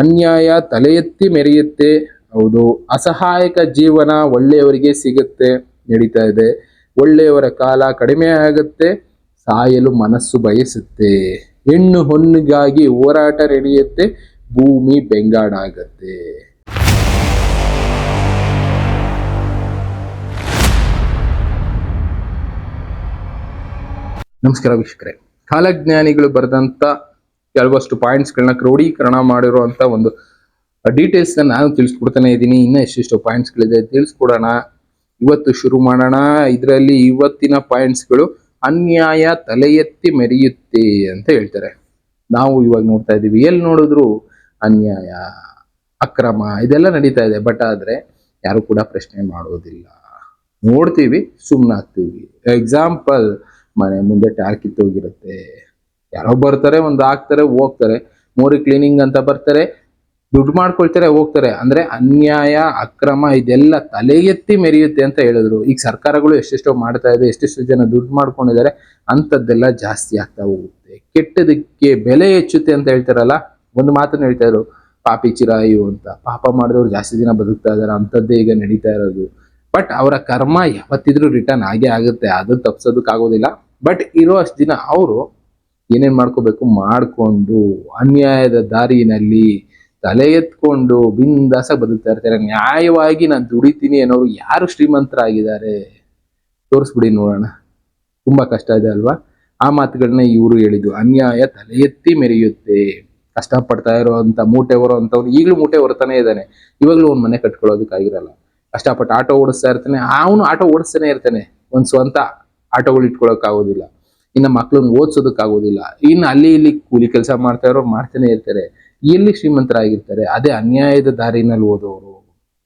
ಅನ್ಯಾಯ ತಲೆ ಎತ್ತಿ ಮೆರೆಯುತ್ತೆ. ಹೌದು, ಅಸಹಾಯಕ ಜೀವನ ಒಳ್ಳೆಯವರಿಗೆ ಸಿಗುತ್ತೆ ನಡೀತಾ ಇದೆ. ಒಳ್ಳೆಯವರ ಕಾಲ ಕಡಿಮೆ ಆಗುತ್ತೆ, ಸಾಯಲು ಮನಸ್ಸು ಬಯಸುತ್ತೆ. ಹೆಣ್ಣು ಹೊನ್ನಿಗಾಗಿ ಹೋರಾಟ ನಡೆಯುತ್ತೆ, ಭೂಮಿ ಬೆಂಗಾಡಾಗತ್ತೆ ನಮಸ್ಕಾರ ವೀಕ್ಷಕರೇ. ಕಾಲಜ್ಞಾನಿಗಳು ಬರೆದಂತ ಕೆಲವಷ್ಟು ಪಾಯಿಂಟ್ಸ್ಗಳನ್ನ ಕ್ರೋಢೀಕರಣ ಮಾಡಿರುವಂತ ಒಂದು ಡೀಟೇಲ್ಸ್ ನಾನು ತಿಳಿಸ್ಕೊಡ್ತಾನೆ ಇದ್ದೀನಿ. ಇನ್ನ ಎಷ್ಟೆಷ್ಟು ಪಾಯಿಂಟ್ಸ್ಗಳಿದೆ ತಿಳಿಸ್ಕೊಡೋಣ. ಇವತ್ತು ಶುರು ಮಾಡೋಣ. ಇದರಲ್ಲಿ ಇವತ್ತಿನ ಪಾಯಿಂಟ್ಸ್ಗಳು ಅನ್ಯಾಯ ತಲೆ ಎತ್ತಿ ಮೆರೆಯುತ್ತೆ ಅಂತ ಹೇಳ್ತಾರೆ. ನಾವು ಇವಾಗ ನೋಡ್ತಾ ಇದ್ದೀವಿ. ಎಲ್ಲಿ ನೋಡಿದ್ರು ಅನ್ಯಾಯ, ಅಕ್ರಮ ಇದೆಲ್ಲ ನಡೀತಾ ಇದೆ. ಬಟ್ ಆದ್ರೆ ಯಾರು ಕೂಡ ಪ್ರಶ್ನೆ ಮಾಡೋದಿಲ್ಲ. ನೋಡ್ತೀವಿ ಸುಮ್ಮನಾಗ್ತೀವಿ ಎಕ್ಸಾಂಪಲ್ ಮನೆ ಮುಂದೆ ಟ್ಯಾರ್ ಕಿತ್ತೋಗಿರುತ್ತೆ ಯಾರೋ ಬರ್ತಾರೆ, ಒಂದು ಹಾಕ್ತಾರೆ, ಹೋಗ್ತಾರೆ. ಮೋರಿ ಕ್ಲೀನಿಂಗ್ ಅಂತ ಬರ್ತಾರೆ. ದುಡ್ಡು ಮಾಡ್ಕೊಳ್ತಾರೆ, ಹೋಗ್ತಾರೆ. ಅಂದ್ರೆ ಅನ್ಯಾಯ, ಅಕ್ರಮ ಇದೆಲ್ಲ ತಲೆ ಎತ್ತಿ ಮೆರೆಯುತ್ತೆ ಅಂತ ಹೇಳಿದ್ರು. ಈಗ ಸರ್ಕಾರಗಳು ಎಷ್ಟೆಷ್ಟೋ ಮಾಡ್ತಾ ಇದೆ, ಎಷ್ಟೆಷ್ಟು ಜನ ದುಡ್ಡು ಮಾಡ್ಕೊಂಡಿದ್ದಾರೆ, ಅಂಥದ್ದೆಲ್ಲ ಜಾಸ್ತಿ ಆಗ್ತಾ ಹೋಗುತ್ತೆ. ಕೆಟ್ಟದಕ್ಕೆ ಬೆಲೆ ಹೆಚ್ಚುತ್ತೆ ಅಂತ ಹೇಳ್ತಾರಲ್ಲ, ಒಂದು ಮಾತನ್ನು ಹೇಳ್ತಾ ಇದ್ರು, ಪಾಪಿ ಚಿರಾಯು ಅಂತ. ಪಾಪ ಮಾಡಿದವ್ರು ಜಾಸ್ತಿ ದಿನ ಬದುಕ್ತಾ ಇದಾರೆ, ಅಂಥದ್ದೇ ಈಗ ನಡೀತಾ ಇರೋದು. ಬಟ್ ಅವರ ಕರ್ಮ ಯಾವತ್ತಿದ್ರೂ ರಿಟರ್ನ್ ಆಗೇ ಆಗುತ್ತೆ ಅದು ತಪ್ಪಿಸೋದಕ್ಕಾಗೋದಿಲ್ಲ. ಬಟ್ ಇರೋ ಅಷ್ಟು ದಿನ ಅವರು ಏನೇನ್ ಮಾಡ್ಕೋಬೇಕು? ಮಾಡಿಕೊಂಡು ಅನ್ಯಾಯದ ದಾರಿನಲ್ಲಿ ತಲೆ ಎತ್ಕೊಂಡು ಬಿಂದಾಸ ಬದುಕ್ತಾ ಇರ್ತಾರೆ. ನ್ಯಾಯವಾಗಿ ನಾನು ದುಡಿತೀನಿ ಅನ್ನೋರು ಯಾರು ಶ್ರೀಮಂತರಾಗಿದ್ದಾರೆ? ತೋರಿಸ್ಬಿಡಿ ನೋಡೋಣ. ತುಂಬಾ ಕಷ್ಟ ಇದೆ ಅಲ್ವಾ? ಆ ಮಾತುಗಳನ್ನ ಇವರು ಹೇಳಿದ್ರು ಅನ್ಯಾಯ ತಲೆ ಎತ್ತಿ ಮೆರೆಯುತ್ತೆ. ಕಷ್ಟಪಡ್ತಾ ಇರೋವಂಥ ಮೂಟೆ ಹೊರೋ ಈಗಲೂ ಮೂಟೆ ಹೊರತಾನೆ ಇದ್ದಾನೆ. ಇವಾಗಲೂ ಒಂದು ಮನೆ ಕಟ್ಕೊಳ್ಳೋದಕ್ಕಾಗಿರಲ್ಲ. ಕಷ್ಟಪಟ್ಟು ಆಟೋ ಓಡಿಸ್ತಾ ಇರ್ತಾನೆ. ಅವನು ಆಟೋ ಓಡಿಸ್ತಾನೆ ಇರ್ತಾನೆ. ಒಂದು ಸ್ವಂತ ಆಟೋಗಳು ಇಟ್ಕೊಳಕ್ ಆಗೋದಿಲ್ಲ ಇನ್ನು ಮಕ್ಕಳನ್ನ ಓದಿಸೋದಕ್ಕಾಗೋದಿಲ್ಲ. ಇನ್ನು ಅಲ್ಲಿ ಇಲ್ಲಿ ಕೂಲಿ ಕೆಲಸ ಮಾಡ್ತಾ ಇರೋರು ಮಾಡ್ತಾನೆ ಇರ್ತಾರೆ. ಎಲ್ಲಿ ಶ್ರೀಮಂತರಾಗಿರ್ತಾರೆ, ಅದೇ ಅನ್ಯಾಯದ ದಾರಿನಲ್ಲಿ ಓದೋರು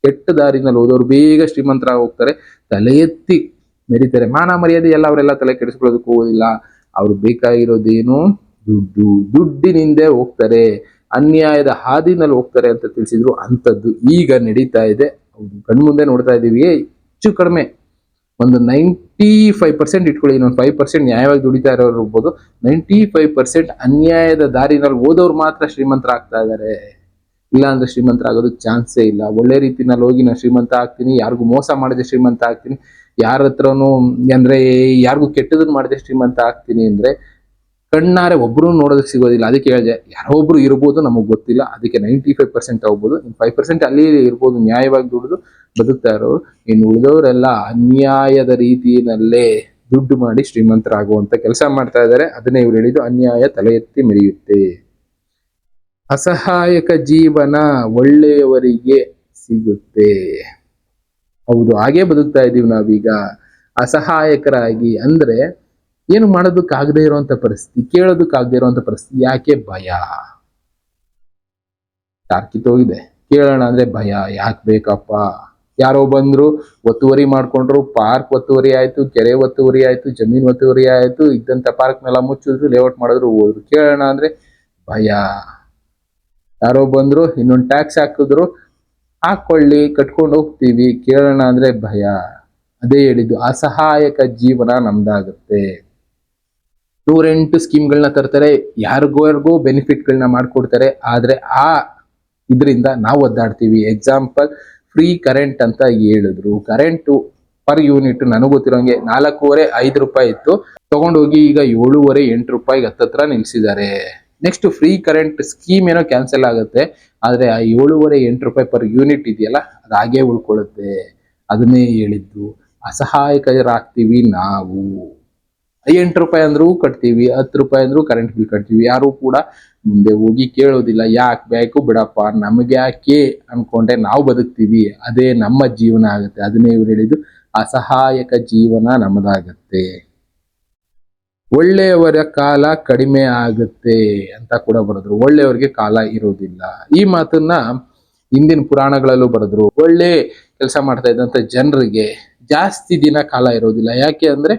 ಕೆಟ್ಟ ದಾರಿನಲ್ಲಿ ಓದೋರು ಬೇಗ ಶ್ರೀಮಂತರಾಗಿ ಹೋಗ್ತಾರೆ. ತಲೆ ಎತ್ತಿ ಮೆರಿತಾರೆ. ಮಾನ ಮರ್ಯಾದೆ ಎಲ್ಲ ಅವರೆಲ್ಲ ತಲೆ ಕೆಡಿಸ್ಕೊಳ್ಳೋದಕ್ಕೆ ಹೋಗೋದಿಲ್ಲ. ಅವ್ರು ಬೇಕಾಗಿರೋದೇನು ದುಡ್ಡು, ದುಡ್ಡಿನಿಂದ ಹೋಗ್ತಾರೆ. ಅನ್ಯಾಯದ ಹಾದಿನಲ್ಲಿ ಹೋಗ್ತಾರೆ ಅಂತ ತಿಳಿಸಿದ್ರು ಅಂಥದ್ದು ಈಗ ನಡೀತಾ ಇದೆ. ಕಣ್ಮುಂದೆ ನೋಡ್ತಾ ಇದ್ದೀವಿ. ಹೆಚ್ಚು ಕಡಿಮೆ ಒಂದು ನೈಂಟಿ ಫೈವ್ ಪರ್ಸೆಂಟ್ ಇಟ್ಕೊಳ್ಳಿ, ಇನ್ನೊಂದು ಫೈವ್ ಪರ್ಸೆಂಟ್ ನ್ಯಾಯವಾಗಿ ದುಡಿತಾ ಇರೋರು ಇರ್ಬೋದು. ನೈಂಟಿ ಫೈವ್ ಪರ್ಸೆಂಟ್ ಅನ್ಯಾಯದ ದಾರಿನಲ್ಲಿ ಓದೋರು ಮಾತ್ರ ಶ್ರೀಮಂತರಾಗ್ತಾ ಇದ್ದಾರೆ. ಇಲ್ಲ ಅಂದ್ರೆ ಶ್ರೀಮಂತರಾಗೋದಕ್ಕೆ ಚಾನ್ಸೇ ಇಲ್ಲ. ಒಳ್ಳೆ ರೀತಿನಲ್ಲಿ ಹೋಗಿ ನಾನು ಶ್ರೀಮಂತ ಆಗ್ತೀನಿ, ಯಾರಿಗೂ ಮೋಸ ಮಾಡದೆ ಶ್ರೀಮಂತ ಆಗ್ತೀನಿ, ಯಾರ ಹತ್ರನೂ ಅಂದ್ರೆ ಯಾರಿಗೂ ಕೆಟ್ಟದನ್ನು ಮಾಡದೆ ಶ್ರೀಮಂತ ಆಗ್ತೀನಿ ಅಂದ್ರೆ ಕಣ್ಣಾರೆ ಒಬ್ರು ನೋಡೋದಕ್ಕೆ ಸಿಗೋದಿಲ್ಲ. ಅದಕ್ಕೆ ಹೇಳಿದೆ, ಯಾರೋ ಒಬ್ರು ಇರ್ಬೋದು ನಮಗೆ ಗೊತ್ತಿಲ್ಲ. ಅದಕ್ಕೆ ನೈಂಟಿ ಫೈವ್ ಪರ್ಸೆಂಟ್ ಹೋಗ್ಬೋದು ಇನ್ನು ಫೈವ್ ಪರ್ಸೆಂಟ್ ಅಲ್ಲಿ ಇರ್ಬೋದು, ನ್ಯಾಯವಾಗಿ ದುಡಿದು ಬದುಕ್ತಾ ಇರೋರು ಇನ್ನು ಉಳಿದವರೆಲ್ಲ ಅನ್ಯಾಯದ ರೀತಿಯಲ್ಲೇ ದುಡ್ಡು ಮಾಡಿ ಶ್ರೀಮಂತರಾಗುವಂತ ಕೆಲಸ ಮಾಡ್ತಾ ಇದ್ದಾರೆ. ಅದನ್ನೇ ಇವ್ರು ಹೇಳಿದ್ದು, ಅನ್ಯಾಯ ತಲೆ ಎತ್ತಿ ಮೆರೆಯುತ್ತೆ. ಅಸಹಾಯಕ ಜೀವನ ಒಳ್ಳೆಯವರಿಗೆ ಸಿಗುತ್ತೆ. ಹೌದು, ಹಾಗೆ ಬದುಕ್ತಾ ಇದೀವಿ ನಾವೀಗ. ಅಸಹಾಯಕರಾಗಿ ಅಂದ್ರೆ ಏನು ಮಾಡೋದಕ್ಕಾಗದೇ ಇರುವಂತ ಪರಿಸ್ಥಿತಿ, ಕೇಳೋದಕ್ಕಾಗದೇ ಇರುವಂತ ಪರಿಸ್ಥಿತಿ, ಯಾಕೆ ಭಯ? ಹೋಗಿದೆ. ಕೇಳೋಣ ಅಂದ್ರೆ ಭಯ, ಯಾಕೆ ಬೇಕಪ್ಪ? ಯಾರೋ ಬಂದ್ರು, ಒತ್ತುವರಿ ಮಾಡ್ಕೊಂಡ್ರು, ಪಾರ್ಕ್ ಒತ್ತುವರಿ ಆಯ್ತು, ಕೆರೆ ಒತ್ತುವರಿ ಆಯ್ತು, ಜಮೀನ್ ಒತ್ತುವರಿ ಆಯ್ತು, ಇದ್ದಂತ ಪಾರ್ಕ್ನೆಲ್ಲ ಮುಚ್ಚಿದ್ರು, ಲೇಔಟ್ ಮಾಡಿದ್ರು, ಹೋದ್ರು. ಕೇಳೋಣ ಅಂದ್ರೆ ಭಯ. ಯಾರೋ ಬಂದ್ರು, ಇನ್ನೊಂದು ಟ್ಯಾಕ್ಸ್ ಹಾಕಿದ್ರು, ಹಾಕೊಳ್ಳಿ, ಕಟ್ಕೊಂಡು ಹೋಗ್ತೀವಿ. ಕೇಳೋಣ ಅಂದ್ರೆ ಭಯ. ಅದೇ ಹೇಳಿದ್ದು, ಅಸಹಾಯಕ ಜೀವನ ನಮ್ದಾಗುತ್ತೆ. ನೂರೆಂಟು ಸ್ಕೀಮ್ಗಳನ್ನ ತರ್ತಾರೆ, ಯಾರಿಗೋರ್ಗೋ ಬೆನಿಫಿಟ್ಗಳನ್ನ ಮಾಡ್ಕೊಡ್ತಾರೆ, ಆದ್ರೆ ಆ ಇದರಿಂದ ನಾವು ಒದ್ದಾಡ್ತೀವಿ. ಎಕ್ಸಾಂಪಲ್ ಫ್ರೀ ಕರೆಂಟ್ ಅಂತ ಹೇಳಿದ್ರು. ಕರೆಂಟು ಪರ್ ಯೂನಿಟ್ ನನಗೆ ಗೊತ್ತಿರೋಂಗೆ ನಾಲ್ಕೂವರೆ, ಐದು ರೂಪಾಯಿ ಇತ್ತು. ತಗೊಂಡೋಗಿ ಈಗ ಏಳುವರೆ, ಎಂಟು ರೂಪಾಯಿಗೆ ಹತ್ತತ್ರ ನಿಲ್ಸಿದ್ದಾರೆ. ನೆಕ್ಸ್ಟ್ ಫ್ರೀ ಕರೆಂಟ್ ಸ್ಕೀಮ್ ಏನೋ ಕ್ಯಾನ್ಸಲ್ ಆಗುತ್ತೆ. ಆದರೆ ಆ ಏಳುವರೆ, ಎಂಟು ರೂಪಾಯಿ ಪರ್ ಯೂನಿಟ್ ಇದೆಯಲ್ಲ, ಅದು ಹಾಗೆ ಉಳ್ಕೊಳ್ಳುತ್ತೆ. ಅದನ್ನೇ ಹೇಳಿದ್ದು. ಅಸಹಾಯಕರಾಗ್ತೀವಿ ನಾವು. ಎಂಟು ರೂಪಾಯಿ ಅಂದ್ರೂ ಕಟ್ತೀವಿ, ಹತ್ತು ರೂಪಾಯಿ ಅಂದ್ರೂ ಕರೆಂಟ್ ಬಿಲ್ ಕಟ್ತೀವಿ. ಯಾರು ಕೂಡ ಮುಂದೆ ಹೋಗಿ ಕೇಳೋದಿಲ್ಲ, ಯಾಕೆ ಬೇಕು ಬಿಡಪ್ಪ, ನಮಗೆ ಯಾಕೆ ಅನ್ಕೊಂಡೆ ನಾವು ಬದುಕ್ತೀವಿ, ಅದೇ ನಮ್ಮ ಜೀವನ ಆಗುತ್ತೆ. ಅದನ್ನೇ ಇವ್ರು ಹೇಳಿದ್ದು, ಅಸಹಾಯಕ ಜೀವನ ನಮ್ಮದಾಗತ್ತೆ ಒಳ್ಳೆಯವರ ಕಾಲ ಕಡಿಮೆ ಆಗುತ್ತೆ ಅಂತ ಕೂಡ ಬರೆದ್ರು. ಒಳ್ಳೆಯವರಿಗೆ ಕಾಲ ಇರೋದಿಲ್ಲ. ಈ ಮಾತನ್ನ ಹಿಂದಿನ ಪುರಾಣಗಳಲ್ಲೂ ಬರೆದ್ರು. ಒಳ್ಳೆ ಕೆಲಸ ಮಾಡ್ತಾ ಇದ್ದಂತ ಜನರಿಗೆ ಜಾಸ್ತಿ ದಿನ ಕಾಲ ಇರೋದಿಲ್ಲ. ಯಾಕೆ ಅಂದ್ರೆ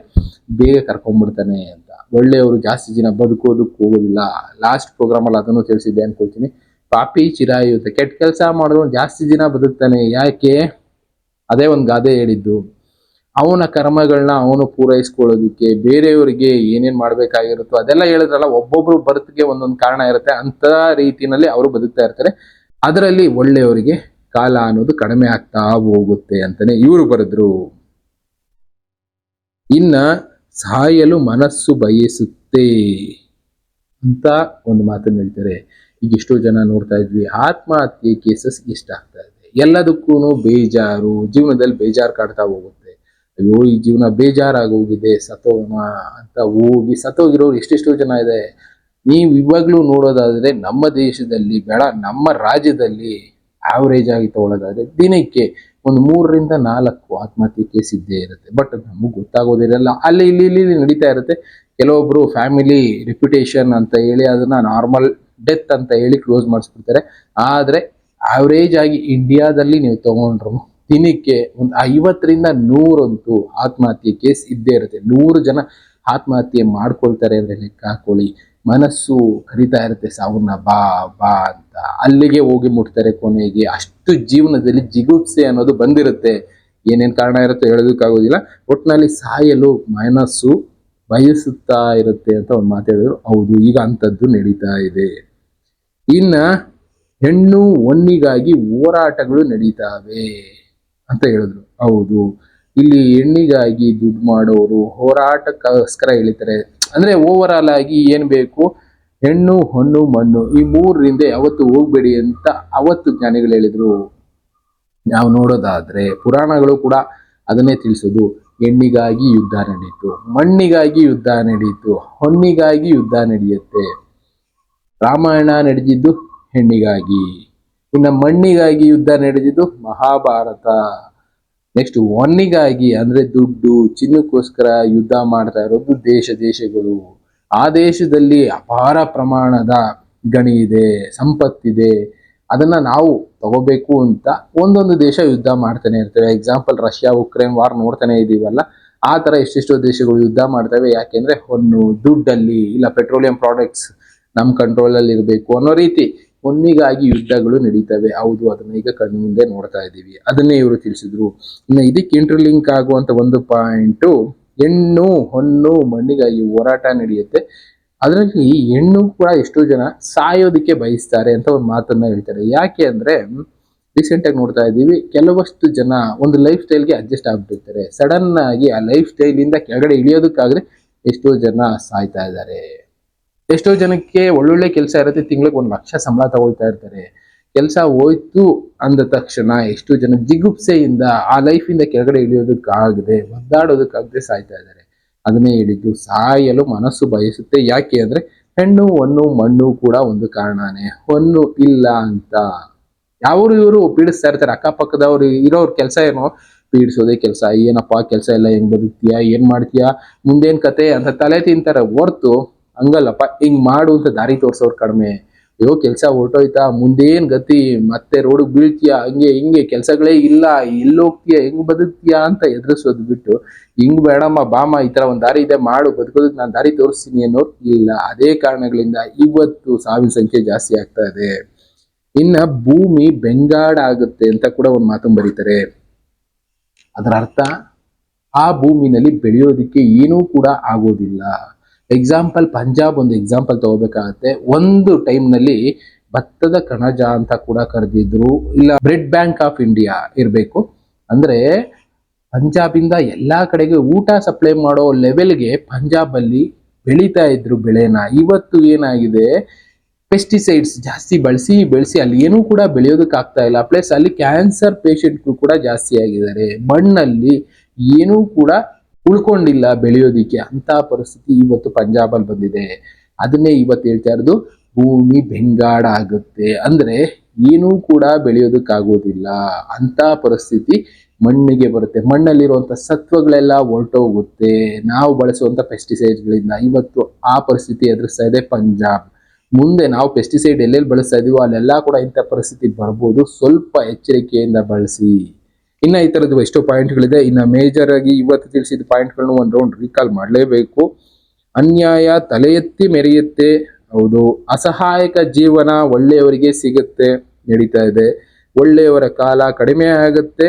ಬೇಗ ಕರ್ಕೊಂಡ್ಬಿಡ್ತಾನೆ ಅಂತ. ಒಳ್ಳೆಯವರು ಜಾಸ್ತಿ ದಿನ ಬದುಕೋದಕ್ಕೆ ಹೋಗೋದಿಲ್ಲ. ಲಾಸ್ಟ್ ಪ್ರೋಗ್ರಾಮಲ್ಲಿ ಅದನ್ನು ತಿಳಿಸಿದ್ದೆ ಅನ್ಕೊಳ್ತೀನಿ. ಪಾಪಿ ಚಿರಾಯುತ್ತೆ ಕೆಟ್ಟ ಕೆಲಸ ಮಾಡಿದ್ರು ಜಾಸ್ತಿ ದಿನ ಬದುಕ್ತಾನೆ. ಯಾಕೆ? ಅದೇ ಒಂದು ಗಾದೆ ಹೇಳಿದ್ದು. ಅವನ ಕರ್ಮಗಳನ್ನ ಅವನು ಪೂರೈಸ್ಕೊಳ್ಳೋದಕ್ಕೆ ಬೇರೆಯವರಿಗೆ ಏನೇನು ಮಾಡಬೇಕಾಗಿರುತ್ತೋ ಅದೆಲ್ಲ ಹೇಳಿದ್ರಲ್ಲ, ಒಬ್ಬೊಬ್ರು ಬರ್ತ್ಗೆ ಒಂದೊಂದು ಕಾರಣ ಇರುತ್ತೆ. ಅಂತ ರೀತಿಯಲ್ಲಿ ಅವರು ಬದುಕ್ತಾ ಇರ್ತಾರೆ. ಅದರಲ್ಲಿ ಒಳ್ಳೆಯವರಿಗೆ ಕಾಲ ಅನ್ನೋದು ಕಡಿಮೆ ಆಗ್ತಾ ಹೋಗುತ್ತೆ ಅಂತಲೇ ಇವರು ಬರೆದ್ರು. ಇನ್ನ ಸಾಯಲು ಮನಸ್ಸು ಬಯಸುತ್ತೆ ಅಂತ ಒಂದು ಮಾತನ್ನು ಹೇಳ್ತಾರೆ. ಈಗ ಎಷ್ಟೋ ಜನ ನೋಡ್ತಾ ಇದ್ವಿ, ಆತ್ಮಹತ್ಯೆ ಕೇಸಸ್ ಎಷ್ಟಾಗ್ತಾ ಇದೆ. ಎಲ್ಲದಕ್ಕೂ ಬೇಜಾರು, ಜೀವನದಲ್ಲಿ ಬೇಜಾರು ಕಾಡ್ತಾ ಹೋಗುತ್ತೆ. ಅಯ್ಯೋ, ಈ ಜೀವನ ಬೇಜಾರಾಗೋಗಿದೆ ಸತೋಮ ಅಂತ ಹೋಗಿ ಸತ್ತೋಗಿರೋರು ಎಷ್ಟೆಷ್ಟೋ ಜನ ಇದೆ. ನೀವು ಇವಾಗ್ಲೂ ನೋಡೋದಾದ್ರೆ ನಮ್ಮ ದೇಶದಲ್ಲಿ ಬೇಡ, ನಮ್ಮ ರಾಜ್ಯದಲ್ಲಿ ಆವರೇಜ್ ಆಗಿ ತಗೊಳ್ಳೋದಾದ್ರೆ ದಿನಕ್ಕೆ ಒಂದು ಮೂರರಿಂದ ನಾಲ್ಕು ಆತ್ಮಹತ್ಯೆ ಕೇಸ್ ಇದ್ದೇ ಇರುತ್ತೆ. ಬಟ್ ನಮಗೆ ಗೊತ್ತಾಗೋದಿರಲ್ಲ ಅಲ್ಲಿ ಇಲ್ಲಿ ಇಲ್ಲಿ ನಡೀತಾ ಇರುತ್ತೆ. ಕೆಲವೊಬ್ರು ಫ್ಯಾಮಿಲಿ ರೆಪ್ಯುಟೇಷನ್ ಅಂತ ಹೇಳಿ ಅದನ್ನ ನಾರ್ಮಲ್ ಡೆತ್ ಅಂತ ಹೇಳಿ ಕ್ಲೋಸ್ ಮಾಡಿಸ್ಬಿಡ್ತಾರೆ. ಆದ್ರೆ ಆವರೇಜ್ ಆಗಿ ಇಂಡಿಯಾದಲ್ಲಿ ನೀವು ತಗೊಂಡ್ರು ದಿನಕ್ಕೆ ಒಂದು ಐವತ್ತರಿಂದ ನೂರಂತೂ ಆತ್ಮಹತ್ಯೆ ಕೇಸ್ ಇದ್ದೇ ಇರುತ್ತೆ. ನೂರು ಜನ ಆತ್ಮಹತ್ಯೆ ಮಾಡ್ಕೊಳ್ತಾರೆ ಅಂದ್ರೆ ಲೆಕ್ಕ ಹಾಕೊಳ್ಳಿ. ಮನಸ್ಸು ಕರಿತಾ ಇರುತ್ತೆ ಸಾವನ್ನ, ಬಾ ಬಾ ಅಂತ. ಅಲ್ಲಿಗೆ ಹೋಗಿ ಮುಟ್ತಾರೆ ಕೊನೆಗೆ. ಅಷ್ಟು ಜೀವನದಲ್ಲಿ ಜಿಗುಪ್ಸೆ ಅನ್ನೋದು ಬಂದಿರುತ್ತೆ. ಏನೇನು ಕಾರಣ ಇರುತ್ತೋ ಹೇಳೋದಕ್ಕಾಗೋದಿಲ್ಲ. ಒಟ್ಟಿನಲ್ಲಿ ಸಾಯಲು ಮನಸ್ಸು ಬಯಸುತ್ತಾ ಇರುತ್ತೆ ಅಂತ ಒಂದು ಮಾತಾಡಿದ್ರು ಹೌದು, ಈಗ ಅಂಥದ್ದು ನಡೀತಾ ಇದೆ. ಇನ್ನ ಹೆಣ್ಣು ಒನ್ನಿಗಾಗಿ ಹೋರಾಟಗಳು ನಡೀತಾವೆ ಅಂತ ಹೇಳಿದ್ರು. ಹೌದು. ಇಲ್ಲಿ ಹೆಣ್ಣಿಗಾಗಿ ದುಡ್ಡು ಮಾಡೋರು ಹೋರಾಟಕ್ಕೋಸ್ಕರ ಎಳಿತಾರೆ. ಅಂದ್ರೆ ಓವರ್ ಆಲ್ ಆಗಿ ಏನ್ ಬೇಕು? ಹೆಣ್ಣು, ಹೊಣ್ಣು, ಮಣ್ಣು ಈ ಮೂರರಿಂದ ಯಾವತ್ತು ಹೋಗ್ಬೇಡಿ ಅಂತ ಅವತ್ತು ಜ್ಞಾನಿಗಳು ಹೇಳಿದರು. ನಾವು ನೋಡೋದಾದ್ರೆ ಪುರಾಣಗಳು ಕೂಡ ಅದನ್ನೇ ತಿಳಿಸೋದು. ಹೆಣ್ಣಿಗಾಗಿ ಯುದ್ಧ ನಡೆಯಿತು ಮಣ್ಣಿಗಾಗಿ ಯುದ್ಧ ನಡೆಯಿತು ಹೊಣ್ಣಿಗಾಗಿ ಯುದ್ಧ ನಡೆಯುತ್ತೆ. ರಾಮಾಯಣ ನಡೆದಿದ್ದು ಹೆಣ್ಣಿಗಾಗಿ, ಇನ್ನು ಮಣ್ಣಿಗಾಗಿ ಯುದ್ಧ ನಡೆದಿದ್ದು ಮಹಾಭಾರತ. ನೆಕ್ಸ್ಟ್ ಒನ್ನಿಗಾಗಿ ಅಂದ್ರೆ ದುಡ್ಡು, ಚಿನ್ನಕ್ಕೋಸ್ಕರ ಯುದ್ಧ ಮಾಡ್ತಾ ಇರೋದು ದೇಶ, ದೇಶಗಳು. ಆ ದೇಶದಲ್ಲಿ ಅಪಾರ ಪ್ರಮಾಣದ ಗಣಿ ಇದೆ, ಸಂಪತ್ತಿದೆ. ಅದನ್ನ ನಾವು ತಗೋಬೇಕು ಅಂತ ಒಂದೊಂದು ದೇಶ ಯುದ್ಧ ಮಾಡ್ತಾನೆ ಇರ್ತವೆ. ಎಕ್ಸಾಂಪಲ್ ರಷ್ಯಾ ಉಕ್ರೇನ್ ವಾರ್ ನೋಡ್ತಾನೆ ಇದೀವಲ್ಲ. ಆ ತರ ಎಷ್ಟೆಷ್ಟೋ ದೇಶಗಳು ಯುದ್ಧ ಮಾಡ್ತವೆ. ಯಾಕೆಂದ್ರೆ ಹೊನ್ನು ದುಡ್ಡಲ್ಲಿ, ಇಲ್ಲ ಪೆಟ್ರೋಲಿಯಂ ಪ್ರಾಡಕ್ಟ್ಸ್ ನಮ್ಮ ಕಂಟ್ರೋಲ್ ಅಲ್ಲಿ ಇರಬೇಕು ಅನ್ನೋ ರೀತಿ. ಹೊನ್ನಿಗಾಗಿ ಯುದ್ಧಗಳು ನಡೀತವೆ. ಹೌದು, ಅದನ್ನ ಈಗ ಕಣ್ಣು ಮುಂದೆ ನೋಡ್ತಾ ಇದ್ದೀವಿ. ಅದನ್ನೇ ಇವರು ತಿಳಿಸಿದ್ರು. ಇನ್ನು ಇದಕ್ಕೆ ಇಂಟರ್ಲಿಂಕ್ ಆಗುವಂತ ಒಂದು ಪಾಯಿಂಟು ಹೆಣ್ಣು, ಹೊಣ್ಣು, ಮಣ್ಣಿಗಾಗಿ ಹೋರಾಟ ನಡೆಯುತ್ತೆ. ಅದರಲ್ಲಿ ಹೆಣ್ಣು ಕೂಡ ಎಷ್ಟೋ ಜನ ಸಾಯೋದಕ್ಕೆ ಬಯಸ್ತಾರೆ ಅಂತ ಒಂದು ಮಾತನ್ನ ಹೇಳ್ತಾರೆ. ಯಾಕೆ ಅಂದ್ರೆ ರೀಸೆಂಟ್ ಆಗಿ ನೋಡ್ತಾ ಇದ್ದೀವಿ, ಕೆಲವಷ್ಟು ಜನ ಒಂದು ಲೈಫ್ ಸ್ಟೈಲ್ಗೆ ಅಡ್ಜಸ್ಟ್ ಆಗ್ಬಿಟ್ಟಿರ್ತಾರೆ. ಸಡನ್ ಆಗಿ ಆ ಲೈಫ್ ಸ್ಟೈಲ್ ಇಂದ ಕೆಳಗಡೆ ಇಳಿಯೋದಕ್ಕಾಗದೆ ಎಷ್ಟೋ ಜನ ಸಾಯ್ತಾ ಇದ್ದಾರೆ. ಎಷ್ಟೋ ಜನಕ್ಕೆ ಒಳ್ಳೊಳ್ಳೆ ಕೆಲಸ ಇರುತ್ತೆ, ತಿಂಗಳಿಗೆ ಒಂದು ಲಕ್ಷ ಸಂಬಳ ತಗೊಳ್ತಾ ಇರ್ತಾರೆ. ಕೆಲಸ ಹೋಯ್ತು ಅಂದ ತಕ್ಷಣ ಎಷ್ಟೋ ಜನ ಜಿಗುಪ್ಸೆಯಿಂದ ಆ ಲೈಫಿಂದ ಕೆಳಗಡೆ ಇಳಿಯೋದಕ್ಕಾಗದೆ, ಒದ್ದಾಡೋದಕ್ಕಾಗದೆ ಸಾಯ್ತಾ ಇದ್ದಾರೆ. ಅದನ್ನೇ ಹೇಳಿದ್ದು, ಸಾಯಲು ಮನಸ್ಸು ಬಯಸುತ್ತೆ. ಯಾಕೆ ಅಂದ್ರೆ ಹೆಣ್ಣು ಹೊನ್ನು ಮಣ್ಣು ಕೂಡ ಒಂದು ಕಾರಣನೇ. ಹೊನ್ನು ಇಲ್ಲ ಅಂತ. ಯಾವರು ಇವರು ಪೀಡಿಸ್ತಾ ಇರ್ತಾರೆ. ಅಕ್ಕಪಕ್ಕದವ್ರು ಇರೋರ್ ಕೆಲಸ ಏನೋ ಪೀಡಿಸೋದೇ ಕೆಲಸ. ಏನಪ್ಪಾ ಕೆಲಸ ಎಲ್ಲ ಹೆಂಗ್ ಬದುಕ್ತೀಯಾ? ಏನ್ ಮಾಡ್ತೀಯಾ? ಮುಂದೇನ್ ಕತೆ ಅಂತ ತಲೆ ತಿಂತಾರೆ. ಹೊರ್ತು ಹಂಗಲ್ಲಪ್ಪ, ಹಿಂಗ್ ಮಾಡು ಅಂತ ದಾರಿ ತೋರ್ಸೋರ್ ಕಡಿಮೆ. ಅಯ್ಯೋ, ಕೆಲಸ ಹೊರ್ಟೋಯ್ತಾ? ಮುಂದೇನ್ ಗತಿ? ಮತ್ತೆ ರೋಡ್ ಬೀಳ್ತೀಯಾ? ಹಂಗೆ ಹಿಂಗೆ ಕೆಲಸಗಳೇ ಇಲ್ಲ. ಎಲ್ಲೋಗ್ತೀಯ ಹೆಂಗ್ ಬದುಕ್ತೀಯಾ ಅಂತ ಎದುರಿಸೋದು ಬಿಟ್ಟು, ಹಿಂಗ್ ಬೇಡಮ್ಮ ಬಾಮ ಈ ತರ ಒಂದ್ ದಾರಿ ಇದೆ, ಮಾಡು ಬದುಕೋದಕ್ಕೆ ನಾನು ದಾರಿ ತೋರಿಸ್ತೀನಿ ಅನ್ನೋ ಇಲ್ಲ. ಅದೇ ಕಾರಣಗಳಿಂದ ಇವತ್ತು ಸಾವಿನ ಸಂಖ್ಯೆ ಜಾಸ್ತಿ ಆಗ್ತಾ ಇದೆ. ಇನ್ನ ಭೂಮಿ ಬೆಂಗಾಡ ಆಗುತ್ತೆ ಅಂತ ಕೂಡ ಒಂದು ಮಾತು ಬರೀತಾರೆ. ಅದರ ಅರ್ಥ ಆ ಭೂಮಿನಲ್ಲಿ ಬೆಳೆಯೋದಿಕ್ಕೆ ಏನೂ ಕೂಡ ಆಗೋದಿಲ್ಲ. ಎಕ್ಸಾಂಪಲ್ ಪಂಜಾಬ್ ಒಂದು ಎಕ್ಸಾಂಪಲ್ ತಗೋಬೇಕಾಗತ್ತೆ. ಒಂದು ಟೈಮ್ನಲ್ಲಿ ಭತ್ತದ ಕಣಜ ಅಂತ ಕೂಡ ಕರೆದಿದ್ರು. ಇಲ್ಲ ಬ್ರೆಡ್ ಬ್ಯಾಂಕ್ ಆಫ್ ಇಂಡಿಯಾ ಇರಬೇಕು. ಅಂದ್ರೆ ಪಂಜಾಬಿಂದ ಎಲ್ಲಾ ಕಡೆಗೆ ಊಟ ಸಪ್ಲೈ ಮಾಡೋ ಲೆವೆಲ್ಗೆ ಪಂಜಾಬ್ ಅಲ್ಲಿ ಬೆಳೀತಾ ಇದ್ರು ಬೆಳೆನ. ಇವತ್ತು ಏನಾಗಿದೆ? ಪೆಸ್ಟಿಸೈಡ್ಸ್ ಜಾಸ್ತಿ ಬಳಸಿ, ಬೆಳೆಸಿ ಅಲ್ಲಿ ಏನೂ ಕೂಡ ಬೆಳೆಯೋದಕ್ಕೆ ಆಗ್ತಾ ಇಲ್ಲ. ಪ್ಲಸ್ ಅಲ್ಲಿ ಕ್ಯಾನ್ಸರ್ ಪೇಷಂಟ್ಗಳು ಕೂಡ ಜಾಸ್ತಿ ಆಗಿದ್ದಾರೆ. ಮಣ್ಣಲ್ಲಿ ಏನೂ ಕೂಡ ಉಳ್ಕೊಂಡಿಲ್ಲ ಬೆಳೆಯೋದಿಕ್ಕೆ ಅಂತ ಪರಿಸ್ಥಿತಿ ಇವತ್ತು ಪಂಜಾಬಲ್ಲಿ ಬಂದಿದೆ. ಅದನ್ನೇ ಇವತ್ತು ಹೇಳ್ತಾ ಇರೋದು, ಭೂಮಿ ಬೆಂಗಾಡ ಆಗುತ್ತೆ. ಅಂದ್ರೆ ಏನೂ ಕೂಡ ಬೆಳೆಯೋದಕ್ಕಾಗೋದಿಲ್ಲ ಅಂತ ಪರಿಸ್ಥಿತಿ ಮಣ್ಣಿಗೆ ಬರುತ್ತೆ. ಮಣ್ಣಲ್ಲಿರುವಂತ ಸತ್ವಗಳೆಲ್ಲ ಹೊರಟೋಗುತ್ತೆ ನಾವು ಬಳಸುವಂತ ಪೆಸ್ಟಿಸೈಡ್ಗಳಿಂದ ಇವತ್ತು ಆ ಪರಿಸ್ಥಿತಿ ಎದುರಿಸ್ತಾ ಇದೆ ಪಂಜಾಬ್. ಮುಂದೆ ನಾವು ಪೆಸ್ಟಿಸೈಡ್ ಎಲ್ಲೆಲ್ಲಿ ಬಳಸ್ತಾ ಇದೀವೋ ಅಲ್ಲೆಲ್ಲ ಕೂಡ ಇಂಥ ಪರಿಸ್ಥಿತಿ ಬರ್ಬೋದು. ಸ್ವಲ್ಪ ಎಚ್ಚರಿಕೆಯಿಂದ ಬಳಸಿ. ಇನ್ನ ಈ ತರದ್ದು ಎಷ್ಟೋ ಪಾಯಿಂಟ್ಗಳಿದೆ. ಇನ್ನ ಮೇಜರ್ ಆಗಿ ಇವತ್ತು ತಿಳಿಸಿದ ಪಾಯಿಂಟ್ಗಳನ್ನು ಒಂದು ರೌಂಡ್ ರೀಕಾಲ್ ಮಾಡಲೇಬೇಕು. ಅನ್ಯಾಯ ತಲೆ ಎತ್ತಿ ಮೆರೆಯುತ್ತೆ. ಹೌದು, ಅಸಹಾಯಕ ಜೀವನ ಒಳ್ಳೆಯವರಿಗೆ ಸಿಗುತ್ತೆ ನಡೀತಾ ಇದೆ. ಒಳ್ಳೆಯವರ ಕಾಲ ಕಡಿಮೆ ಆಗುತ್ತೆ.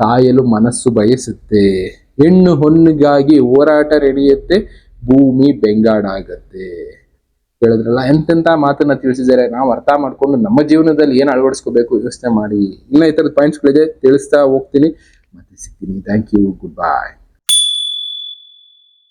ಸಾಯಲು ಮನಸ್ಸು ಬಯಸುತ್ತೆ. ಹೆಣ್ಣು ಹೊನ್ನಿಗಾಗಿ ಹೋರಾಟ ನಡೆಯುತ್ತೆ. ಭೂಮಿ ಬೆಂಗಾಡಾಗತ್ತೆ. ಹೇಳಿದ್ರಲ್ಲ ಎಂತೆಂತ ಮಾತನ್ನ ತಿಳಿಸಿದ್ದಾರೆ, ನಾವು ಅರ್ಥ ಮಾಡ್ಕೊಂಡು ನಮ್ಮ ಜೀವನದಲ್ಲಿ ಏನು ಅಳವಡಿಸ್ಕೋಬೇಕು ಯೋಚನೆ ಮಾಡಿ. ಇನ್ನ ಈ ಥರದ ಪಾಯಿಂಟ್ಸ್ಗಳಿದೆ ತಿಳಿಸ್ತಾ ಹೋಗ್ತೀನಿ. ಮತ್ತೆ ಸಿಗ್ತೀನಿ. Thank you good bye